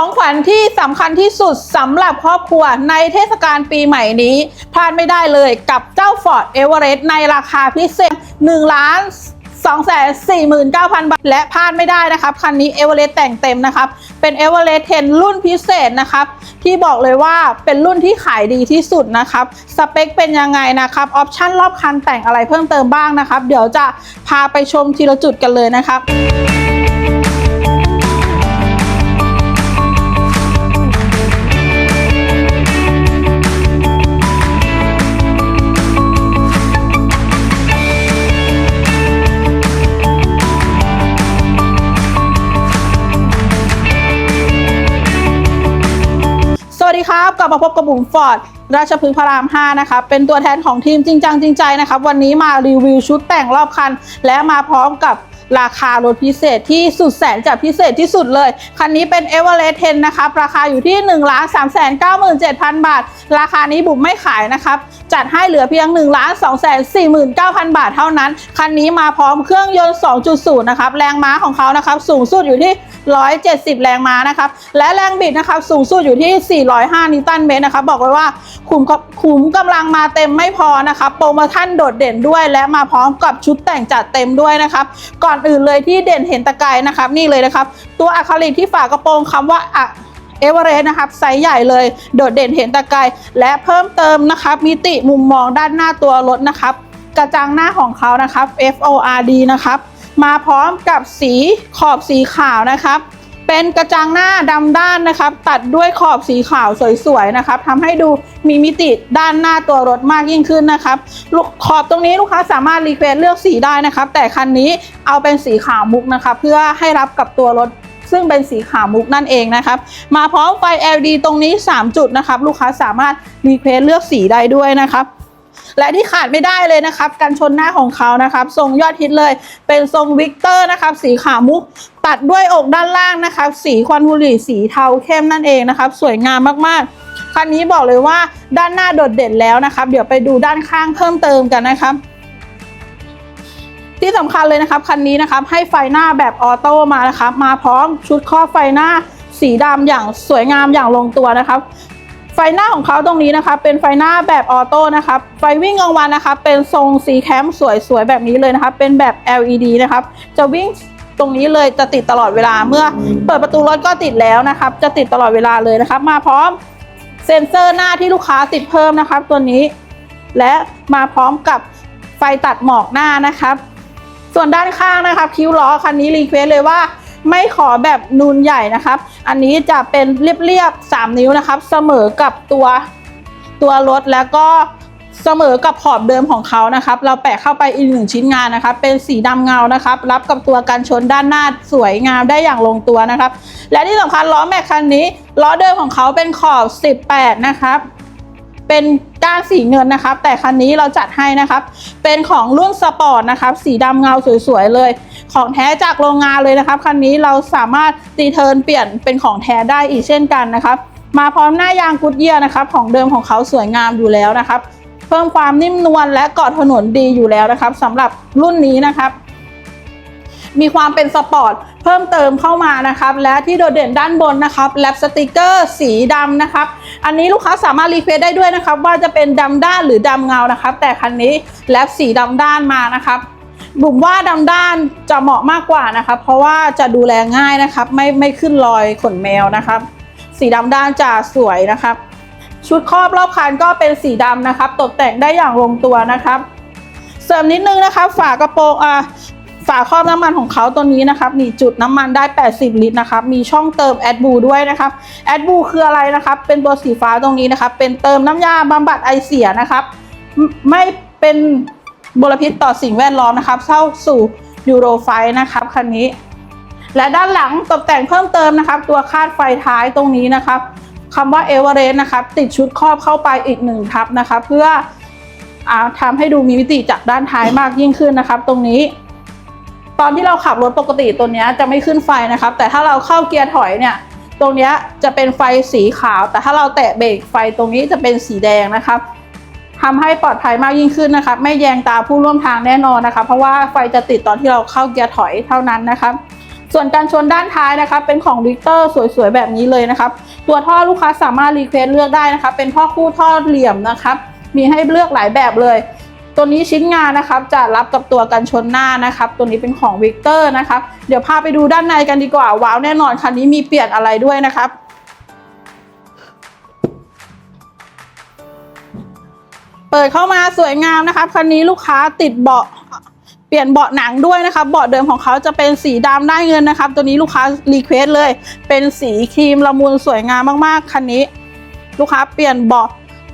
ของขวัญที่สำคัญที่สุดสำหรับครอบครัวในเทศกาลปีใหม่นี้ พลาดไม่ได้เลยกับเจ้า Ford Everest ในราคาพิเศษ1ล้าน249,000 บาท และพลาดไม่ได้นะครับ คันนี้ Everest แต่งเต็มนะครับ เป็น Everest 10 รุ่นพิเศษนะครับ ที่บอกเลยว่าเป็นรุ่นที่ขายดีที่สุดนะครับ สเปคเป็นยังไงนะครับ ออปชั่นรอบคันแต่งอะไรเพิ่มเติมบ้างนะครับ เดี๋ยวจะพาไปชมทีละจุดกันเลยนะครับ วัสดีครับ กลับมาพบกับบุ๋มฟอร์ดราชพฤกษ์พระราม 5 นะครับเป็นตัวแทนของทีมจริงจังจริงใจนะครับ วันนี้มารีวิวชุดแต่งรอบคัน และมาพร้อมกับ ราคารถพิเศษที่สุดแสนจะพิเศษที่สุดเลย คันนี้เป็น e v e r e s t 10นะครับราคาอยู่ที่1 3 9 7 0 0 0 บาท ราคานี้บุ๋มไม่ขายนะครับจัดให้เหลือเพียง 1 2 4 9 0 0 0 บาทเท่านั้น คันนี้มาพร้อมเครื่องยนต์ 2.0 นะครับ แรงม้าของเขานะครับ สูงสุดอยู่ที่ 170 แรงม้านะครับ และแรงบิดนะครับ สูงสุดอยู่ที่ 405 นิวตันเมตรนะครับ บอกเลยว่าขุมขุมกำลังมาเต็มไม่พอนะครับ โปรโมชั่นโดดเด่นด้วย และมาพร้อมกับชุดแต่งจัดเต็มด้วยนะครับ ก่อนอื่นเลยที่เด่นเห็นตะไกรนะครับ นี่เลยนะครับ ตัวอะคริลิกที่ฝากระโปรงคำว่าอะเอเวอเรสต์นะครับไซส์ใหญ่เลย โดดเด่นเห็นตะไกรและเพิ่มเติมนะครับ มิติมุมมองด้านหน้าตัวรถนะครับ กระจังหน้าของเขานะครับ FORD นะครับ มาพร้อมกับสีขอบสีขาวนะครับ เป็นกระจังหน้าดำด้านนะครับ ตัดด้วยขอบสีขาวสวยๆนะครับทำให้ดูมีมิติด้านหน้าตัวรถมากยิ่งขึ้นนะครับลูกขอบตรงนี้ลูกค้าสามารถรีเควสเลือกสีได้นะครับ แต่คันนี้เอาเป็นสีขาวมุกนะครับเพื่อให้รับกับตัวรถซึ่งเป็นสีขาวมุกนั่นเองนะครับ มาพร้อมไฟ LED ตรงนี้ 3 จุดนะครับ ลูกค้าสามารถรีเควสเลือกสีได้ด้วยนะครับ และที่ขาดไม่ได้เลยนะครับกันชนหน้าของเขานะครับ ทรงยอดฮิตเลยเป็นทรงวิกเตอร์นะครับ สีขาวมุก ตัดด้วยอกด้านล่างนะครับ สีควันบุหรี่สีเทาเข้มนั่นเองนะครับ สวยงามมากๆ คันนี้บอกเลยว่าด้านหน้าโดดเด่นแล้วนะครับ เดี๋ยวไปดูด้านข้างเพิ่มเติมกันนะครับที่สำคัญเลยนะครับคันนี้นะครับให้ไฟหน้าแบบออโต้มานะครับ มาพร้อมชุดครอบไฟหน้าสีดำอย่างสวยงามอย่างลงตัวนะครับ ไฟหน้าของเขาตรงนี้นะคะ เป็นไฟหน้าแบบออโต้นะครับไฟวิ่งกลางวันนะคะ เป็นทรงสีแคมสวยๆแบบนี้เลยนะคะ เป็นแบบ LED นะครับ จะวิ่งตรงนี้เลยจะติดตลอดเวลาเมื่อเปิดประตูรถก็ติดแล้วนะครับ จะติดตลอดเวลาเลยนะครับ มาพร้อมเซ็นเซอร์หน้าที่ลูกค้าติดเพิ่มนะครับ ตัวนี้ และมาพร้อมกับไฟตัดหมอกหน้านะครับ ส่วนด้านข้างนะครับ คิ้วล้อคันนี้รีเควสเลยว่า ไม่ขอแบบนูนใหญ่นะครับ อันนี้จะเป็นเรียบๆ3 นิ้วนะครับ เสมอกับตัวตัวรถแล้วก็เสมอกับขอบเดิมของเขานะครับ เราแปะเข้าไปอีกหนึ่งชิ้นงานนะครับ เป็นสีดำเงานะครับ รับกับตัวกันชนด้านหน้าสวยงามได้อย่างลงตัวนะครับ และที่สำคัญล้อแม็กคันนี้ล้อเดิมของเขาเป็นขอบ 18 นะครับ เป็นก้านสีเงินนะครับ แต่คันนี้เราจัดให้นะครับ เป็นของรุ่นสปอร์ตนะครับ สีดำเงาสวยๆเลย ของแท้จากโรงงานเลยนะครับ คันนี้เราสามารถรีเทิร์นเปลี่ยนเป็นของแท้ได้อีกเช่นกันนะครับ มาพร้อมหน้ายางกุดเยียร์นะครับ ของเดิมของเขาสวยงามอยู่แล้วนะครับ เพิ่มความนิ่มนวลและเกาะถนนดีอยู่แล้วนะครับสำหรับรุ่นนี้นะครับ มีความเป็นสปอร์ตเพิ่มเติมเข้ามานะครับ และที่โดดเด่นด้านบนนะครับแลปสติกเกอร์สีดำนะครับ อันนี้ลูกค้าสามารถรีเควสได้ด้วยนะครับ ว่าจะเป็นดำด้านหรือดำเงานะครับ แต่คันนี้แลปสีดำด้านมานะครับบุ๋มว่าดำด้านจะเหมาะมากกว่านะครับ เพราะว่าจะดูแลง่ายนะครับ ไม่ไม่ขึ้นรอยขนแมวนะครับ สีดำด้านจะสวยนะครับ ชุดครอบรอบคันก็เป็นสีดำนะครับ ตกแต่งได้อย่างลงตัวนะครับ เสริมนิดนึงนะครับฝากระโปรงอะ ฝาครอบน้ำมันของเขาตัวนี้นะครับมีจุดน้ำมันได้ 80 ลิตรนะครับมีช่องเติมแอดบูด้วยนะครับแอดบูคืออะไรนะครับ เป็นตัวสีฟ้าตรงนี้นะครับ เป็นเติมน้ำยาบำบัดไอเสียนะครับ ไม่เป็นมลพิษต่อสิ่งแวดล้อมนะครับเข้าสู่ยูโรไฟนะครับคันนี้ และด้านหลังตกแต่งเพิ่มเติมนะครับ ตัวคาดไฟท้ายตรงนี้นะครับคำว่าเอเวอเรสต์นะครับ ติดชุดครอบเข้าไปอีกหนึ่งทับนะคะเพื่ออทำให้ดูมีมิติจากด้านท้ายมากยิ่งขึ้นนะครับ ตรงนี้ ตอนที่เราขับรถปกติตัวนี้จะไม่ขึ้นไฟนะครับ แต่ถ้าเราเข้าเกียร์ถอยเนี่ย ตรงนี้จะเป็นไฟสีขาว แต่ถ้าเราแตะเบรกไฟตรงนี้จะเป็นสีแดงนะครับทำให้ปลอดภัยมากยิ่งขึ้นนะครับ ไม่แยงตาผู้ร่วมทางแน่นอนนะคะ เพราะว่าไฟจะติดตอนที่เราเข้าเกียร์ถอยเท่านั้นนะครับส่วนการชนด้านท้ายนะครับเป็นของวิกเตอร์สวยๆ แบบนี้เลยนะครับ ตัวท่อลูกค้าสามารถรีเควสเลือกได้นะครับเป็นท่อคู่ท่อเหลี่ยมนะครับ มีให้เลือกหลายแบบเลย ตัวนี้ชิ้นงานนะครับจะรับกับตัวกันชนหน้านะครับ ตัวนี้เป็นของวิกเตอร์นะครับ เดี๋ยวพาไปดูด้านในกันดีกว่า ว้าวแน่นอนคันนี้มีเปลี่ยนอะไรด้วยนะครับเปิดเข้ามาสวยงามนะครับคันนี้ลูกค้าติดเบาะเปลี่ยนเบาะหนังด้วยนะครับเบาะเดิมของเขาจะเป็นสีดำได้เงินนะครับ ตัวนี้ลูกค้ารีเควสเลย เป็นสีครีมละมุนสวยงามมากๆคันนี้ ลูกค้าเปลี่ยนเบาะ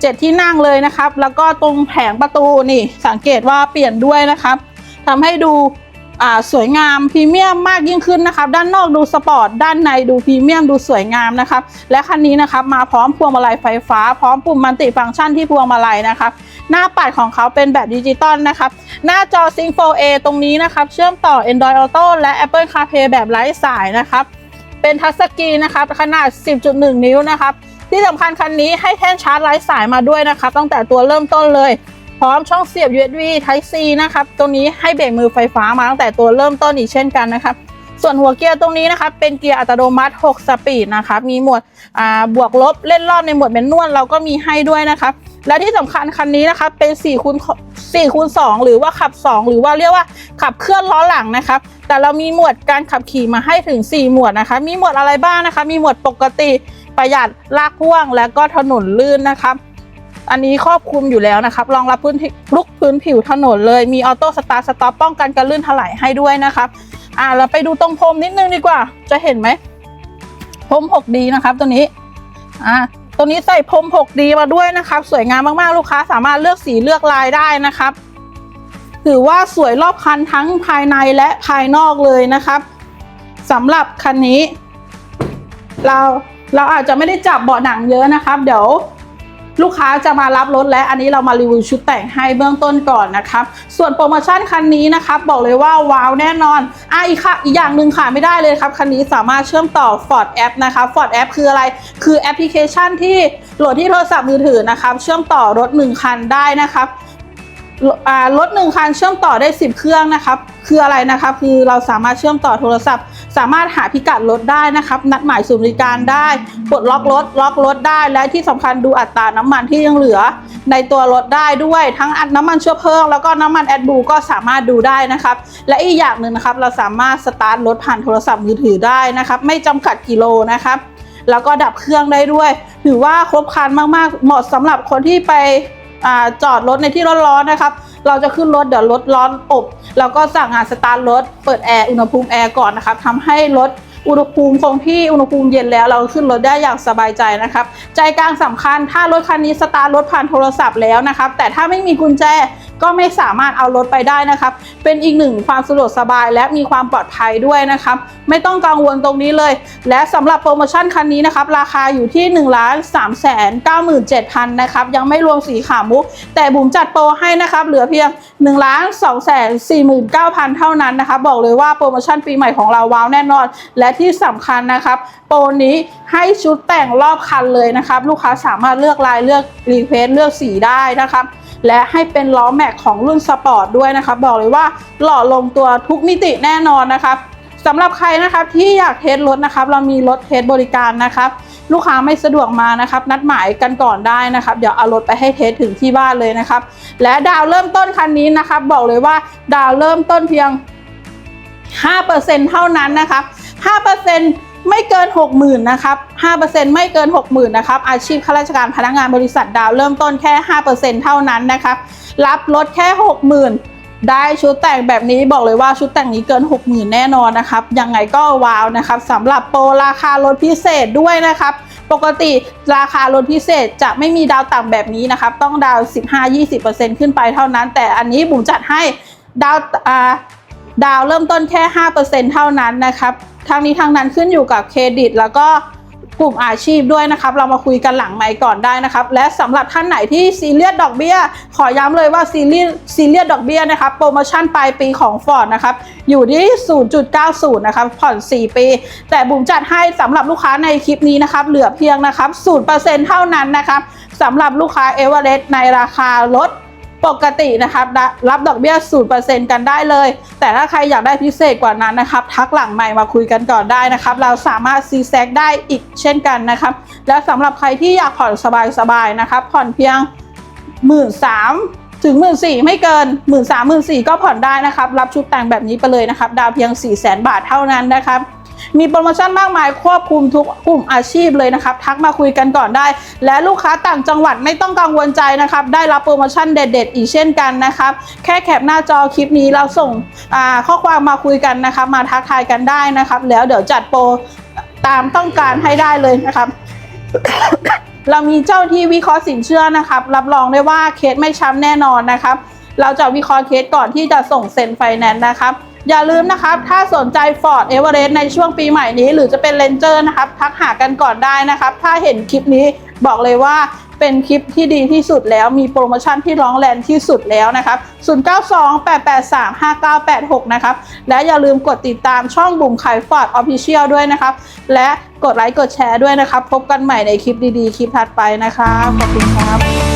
เจ็ดที่นั่งเลยนะครับ แล้วก็ตรงแผงประตูนี่สังเกตว่าเปลี่ยนด้วยนะครับทำให้ดูสวยงามพรีเมียมมากยิ่งขึ้นนะครับ ด้านนอกดูสปอร์ตด้านในดูพรีเมียมดูสวยงามนะครับ และคันนี้นะครับมาพร้อมพวงมาลัยไฟฟ้า พร้อมปุ่มมัลติฟังก์ชันที่พวงมาลัยนะครับ หน้าปัดของเขาเป็นแบบดิจิตอลนะครับ หน้าจอ Sync 4A ตรงนี้นะครับ เชื่อมต่อ Android Auto และ Apple CarPlay แบบไร้สายนะครับ เป็นทัชสกรีนนะครับ ขนาด 10.1 นิ้วนะครับ ที่สำคัญคันนี้ให้แท่นชาร์จไร้สายมาด้วยนะครับตั้งแต่ตัวเริ่มต้นเลย พร้อมช่องเสียบ USB Type C นะครับตรงนี้ให้เบรกมือไฟฟ้ามาตั้งแต่ตัวเริ่มต้นอีกเช่นกันนะครับส่วนหัวเกียร์ตรงนี้นะครับเป็นเกียร์อัตโนมัติ 6 สปีดนะครับมีหมวดบวกลบเล่นรอบในหมวดแมนนวลเราก็มีให้ด้วยนะครับและที่สำคัญคันนี้นะครับเป็น4คูณ4คูณ2หรือว่าขับ 2 หรือว่าเรียกว่าขับเคลื่อนล้อหลังนะครับแต่เรามีหมวดการขับขี่มาให้ถึง 4 หมวดนะคะมีหมวดอะไรบ้างนะคะมีหมวดปกติ ประหยัดลากพ่วงและก็ถนนลื่นนะครับอันนี้ครอบคลุมอยู่แล้วนะครับรองรับพื้นลุกพื้นผิวถนนเลยมีออโต้สตาร์สต็อปป้องกันการลื่นถลายให้ด้วยนะครับอ่าเราไปดูตรงพรมนิดนึงดีกว่า จะเห็นไหมพรม 6D นะครับตัวนี้อ่าตัวนี้ใส่พรม 6D มาด้วยนะครับ สวยงามมากๆลูกค้าสามารถเลือกสีเลือกลายได้นะครับถือว่าสวยรอบคันทั้งภายในและภายนอกเลยนะครับสำหรับคันนี้ เรา เราอาจจะไม่ได้จับเบาะหนังเยอะนะครับ เดี๋ยวลูกค้าจะมารับรถและอันนี้เรามารีวิวชุดแต่งให้เบื้องต้นก่อนนะครับ ส่วนโปรโมชั่นคันนี้นะครับ บอกเลยว่าว้าวแน่นอนอะอีกค่ะอีกอย่างหนึ่งค่ะไม่ได้เลยครับ คันนี้สามารถเชื่อมต่อ Ford App นะคะ Ford App คืออะไร คือแอปพลิเคชันที่โหลดที่โทรศัพท์มือถือนะครับ เชื่อมต่อรถ 1 คันได้นะครับรถหนึ่งคันเชื่อมต่อได้ 10 เครื่องนะครับ คืออะไรนะครับ คือเราสามารถเชื่อมต่อโทรศัพท์ สามารถหาพิกัดรถได้นะครับ นัดหมายศูนย์บริการได้ปลดล็อกรถล็อกรถได้ และที่สำคัญดูอัตราน้ำมันที่ยังเหลือ ในตัวรถได้ด้วย ทั้งอัดน้ำมันเชื้อเพลิงแล้วก็น้ำมันแอดบูก็สามารถดูได้นะครับ และอีกอย่างหนึ่งนะครับ เราสามารถสตาร์ทรถผ่านโทรศัพท์มือถือได้นะครับ ไม่จำกัดกิโลนะครับ แล้วก็ดับเครื่องได้ด้วย ถือว่าครบครันมากๆ เหมาะสำหรับคนที่ไปอจอดรถในที่ร้อนๆนะครับ เราจะขึ้นรถเดี๋ยวรถร้อนอบแล้วก็สั่งงานสตาร์ทรถเปิดแอร์อุณหภูมิแอร์ก่อนนะครับทำให้รถอุณหภูมิคงที่อุณหภูมิเย็นแล้วเราขึ้นรถได้อย่างสบายใจนะครับ ใจกลางสำคัญถ้ารถคันนี้สตาร์ทรถผ่านโทรศัพท์แล้วนะครับ แต่ถ้าไม่มีกุญแจก็ไม่สามารถเอารถไปได้นะครับ เป็นอีกหนึ่งความสะดวกสบายและมีความปลอดภัยด้วยนะครับ ไม่ต้องกังวลตรงนี้เลย และสำหรับโปรโมชั่นคันนี้นะครับ ราคาอยู่ที่1นึ่งล้านสามแสนเก้าหมื่นเจ็ดพันนะครับยังไม่รวมสีขามุก แต่บุ๋มจัดโปรให้นะครับเหลือเพียง1นึ่งล้านสองแสนสี่หมื่นเก้าพันเท่านั้นนะครับบอกเลยว่าโปรโมชั่นปีใหม่ของเราว้าวแน่นอน และที่สำคัญนะครับ โปรนี้ให้ชุดแต่งรอบคันเลยนะครับ ลูกค้าสามารถเลือกลายเลือกรีเควสเลือกสีได้นะครับ และให้เป็นล้อแมกของรุ่นสปอร์ตด้วยนะครับอกเลยว่าหล่อลงตัวทุกมิติแน่นอนนะครับสำหรับใครนะครับที่อยากเทสรถนะครับ เรามีรถเทสบริการนะครับ ลูกค้าไม่สะดวกมานะครับ นัดหมายกันก่อนได้นะครับ เดี๋ยวเอารถไปให้เทสถึงที่บ้านเลยนะครับ และดาวเริ่มต้นคันนี้นะครับ บอกเลยว่าดาวเริ่มต้นเพียง 5%เท่านั้นนะครับ5% ไม่เกิน 60,000นะครับ5%ไม่เกิน 60,000นะครับ อาชีพข้าราชการพนักงานบริษัทดาวเริ่มต้นแค่ 5%เท่านั้นนะครับรับรถแค่ 60,000 ได้ชุดแต่งแบบนี้บอกเลยว่าชุดแต่งนี้เกิน 60,000 แน่นอนนะครับ ยังไงก็ว้าวนะครับสำหรับโปรราคารถพิเศษด้วยนะครับ ปกติราคารถพิเศษจะไม่มีดาวต่ำแบบนี้นะครับ ต้องดาว 15-20%ขึ้นไปเท่านั้น แต่อันนี้บุ๋มจัดให้ดาวดาวเริ่มต้นแค่ 5%เท่านั้นนะครับ ทางนี้ทางนั้นขึ้นอยู่กับเครดิต แล้วก็กลุ่มอาชีพด้วยนะครับ เรามาคุยกันหลังไมค์ก่อนได้นะครับ และสำหรับท่านไหนที่ซีเรียสดอกเบี้ย ขอย้ำเลยว่าซีเรียสซีเรียสดอกเบี้ยนะครับโปรโมชั่นปลายปีของ Ford นะครับอยู่ที่ 0.90 นะครับผ่อน 4 ปี แต่บุ๋มจัดให้สำหรับลูกค้าในคลิปนี้นะครับ เหลือเพียงนะครับ 0%เท่านั้นนะครับสำหรับลูกค้าเอเวอเรสต์ในราคารถ ปกตินะครับรับดอกเบี้ย 0%กันได้เลย แต่ถ้าใครอยากได้พิเศษกว่านั้นนะครับ ทักหลังใหม่มาคุยกันก่อนได้นะครับ เราสามารถซีแซกได้อีกเช่นกันนะครับ และสำหรับใครที่อยากผ่อนสบายๆนะครับ ผ่อนเพียงหมื่นสามถึงหมื่นสี่ไม่เกินหมื่นสามหมื่นสี่ก็ผ่อนได้นะครับ รับชุดแต่งแบบนี้ไปเลยนะครับ ดาวเพียง4ี่แสนบาทเท่านั้นนะครับ มีโปรโมชั่นมากมายควบคุมทุกกลุ่มอาชีพเลยนะครับทักมาคุยกันก่อนได้ และลูกค้าต่างจังหวัดไม่ต้องกังวลใจนะครับได้รับโปรโมชั่นเด็ด ๆ อีกเช่นกันนะครับแค่แคปหน้าจอคลิปนี้เราส่งข้อความมาคุยกันนะครับมาทักทายกันได้นะครับ แล้วเดี๋ยวจัดโปรตามต้องการให้ได้เลยนะครับเรามีเจ้าที่วิเคราะห์สินเชื่อนะครับ รับรองได้ว่าเคสไม่ช้ำแน่นอนนะครับ เราจะวิเคราะห์เคสก่อนที่จะส่งเซ็นไฟแนนซ์นะครับ อย่าลืมนะครับ ถ้าสนใจ Ford e v e r e s t ในช่วงปีใหม่นี้ หรือจะเป็น Ranger นะครับ ทักหากันก่อนได้นะครับ ถ้าเห็นคลิปนี้บอกเลยว่าเป็นคลิปที่ดีที่สุดแล้วมีโปรโมชั่นที่ร้องแรงที่สุดแล้วนะครับ 0928835986 นะครับ และอย่าลืมกดติดตามช่องบุ๋มขาย Ford Official ด้วยนะครับ และกดไลค์กดแชร์ด้วยนะครับ พบกันใหม่ในคลิปดีๆ คลิปถัดไปนะครับขอบคุณครับ